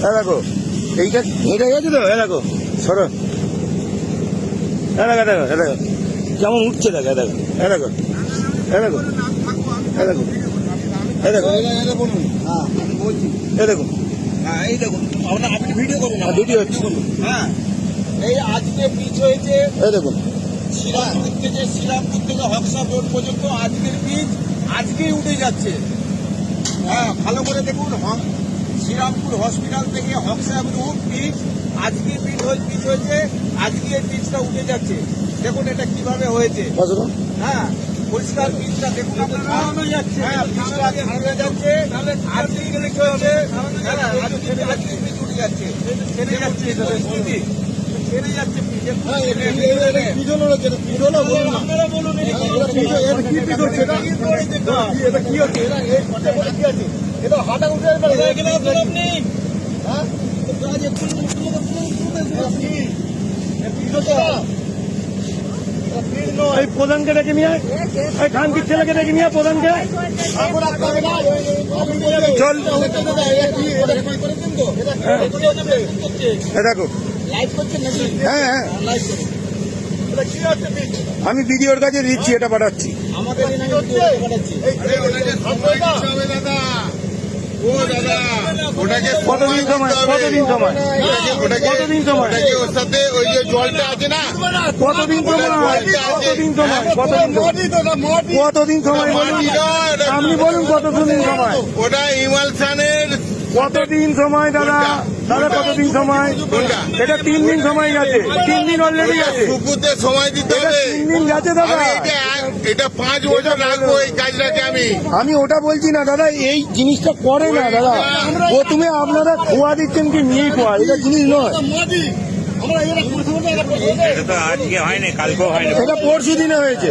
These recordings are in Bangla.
হ্যাঁ দেখো, এইটা হেঁটে গেছে তো? হ্যাঁ দেখো, সরো। দেখো দেখো হ্যাঁ দেখো। কেমন উঠছে দেখো দেখো হ্যাঁ দেখো হ্যাঁ দেখো হ্যাঁ দেখো হ্যাঁ দেখো হ্যাঁ দেখো, এই দেখুন আপনার আপনি ভিডিও করুন ভিডিও হচ্ছে। হ্যাঁ এই আজকে পিচ হয়েছে এই দেখুন শ্রীরামপুর থেকে শ্রীরামপুর থেকে হকসা রোড পর্যন্ত আজকের পিচ আজকেই উঠে যাচ্ছে। হ্যাঁ ভালো করে দেখুন শ্রীরামপুর হসপিটাল থেকে হকসা রোড পিচ। আজকে পিচ হয়ে পিচ হয়েছে আজকে এই পিচটা উঠে যাচ্ছে। দেখুন এটা কীভাবে হয়েছে। হ্যাঁ পরিষ্কার পিচটা দেখুন হ্যাঁ যাচ্ছে। আজকে পিচ হয়েছে। হ্যাঁ, আজকে আজকে উঠে যাচ্ছে। ছেড়ে যাচ্ছে। এটা পরিস্থিতি ছেড়ে যাচ্ছে। পিচ হ্যাঁ, আপনারা বলুন এটা কি হচ্ছে? এটা এই হাঁটা উঠে আপনি হ্যাঁ প্রধানকে ডেকে নিয়ে এই খানকির ছেলেকে ডেকে নিয়ে প্রধানকে চল দেখো হ্যাঁ হ্যাঁ আমি ভিডিওর কাছে দিচ্ছি এটা পাঠাচ্ছি আমাদের এখানে ভিডিও পাঠাচ্ছি ওটাকে কতদিন সময় কতদিন সময়? কতদিন সময়? ওটাকে ওর সাথে ওই যে জলটা আছে না? কতদিন সময়? কতদিন সময়? কতদিন সময়? কতদিন সময়? আপনি বলুন কতদিন সময়? ওটা ইমালসানের কতদিন সময় দাদা? দাদা কতদিন সময়? এটা তিন দিন সময় গেছে। তিন দিন অলরেডি গেছে। শুকুতে সময় দিতে হবে। তিন দিন গেছে দাদা। এটা পাঁচ বছর রাখব এই কাজটাকে আমি। আমি ওটা বলছি না দাদা এই জিনিসটা করে না দাদা। প্রথমে আপনারা খোয়া দিচ্ছেন কি নিয়ে খোয়া? এটা জিনিস নয়। আজকে হয়নি কালকেও হয়নি। এটা পরশু দিনে হয়েছে।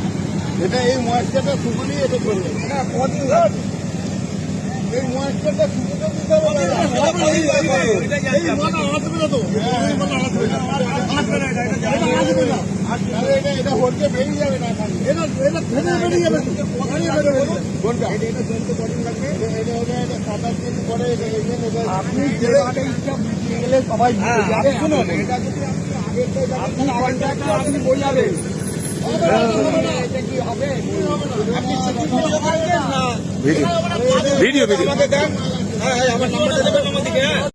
এটা এই ময়েশ্চারটা শুকুনি এটা করবে। না কদিন লাগবে এই ময়েশ্চারটা শুকুতে দিতে হবে এই আসবে না তো। এই আসবে না। আসবে না এটা এটা আসবে না। এটা এটা হচ্ছে বেরিয়ে যাবে না থেকে। এটা এটা ফেলে বেরিয়ে যাবে তো। বেরোবে কোনটা? এটা এটা জমতে কদিন লাগবে? এটা এটা এটা এটা সাত আট দিন পরে এটা এটা- আপনি যেভাবে ইচ্ছা বুঝিয়ে গেলে সবাই বুঝে যাবে। শুনুন। এটা যদি আপনি আপনি কন্ট্রাক্টর আপনি বোঝাবেন এটা আপনি ভিডিও ভিডিও আমাকে দেন হ্যাঁ হ্যাঁ আমার নাম্বারটা দেবেন আমাদেরকে